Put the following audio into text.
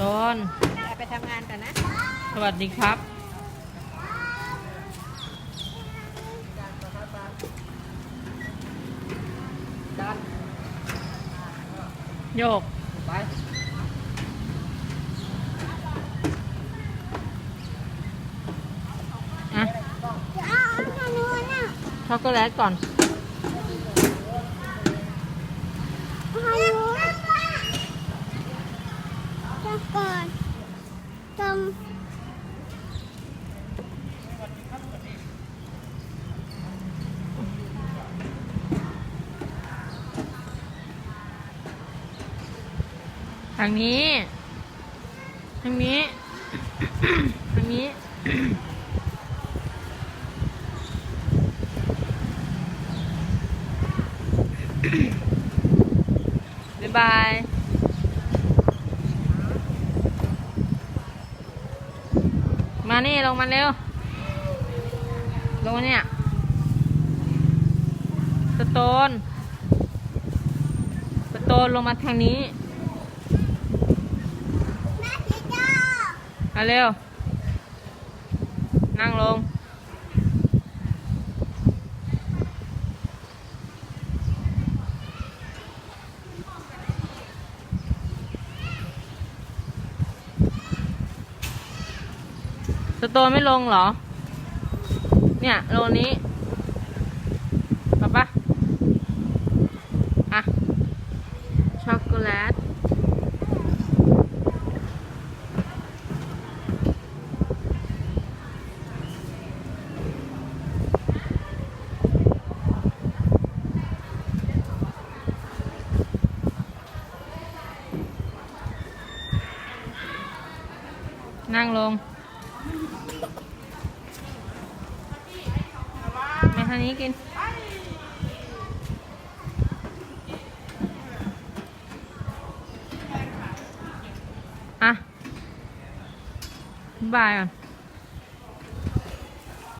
ต้นไปทำงานกันนะ สวัสดีครับดันโยก ไปอะเอาอันนู้นอะช็อกโกแลตก่อนอันนู้นจะก่ อนตรงทางนี้ ทางนี้ ทางนี้ บ๊ายบาย มา นี่ลงมาเร็ว ลงมาเนี่ย สโตน สโตนลงมาทางนี้แม่พี่เจ้ามาเร็ว นั่งลง สโตไม่ลงเหรอ เนี่ยโลนี้ปะปะอะ ช็อกโกแลตนั่งลง ทางนี้กิน อะบายบายก่อน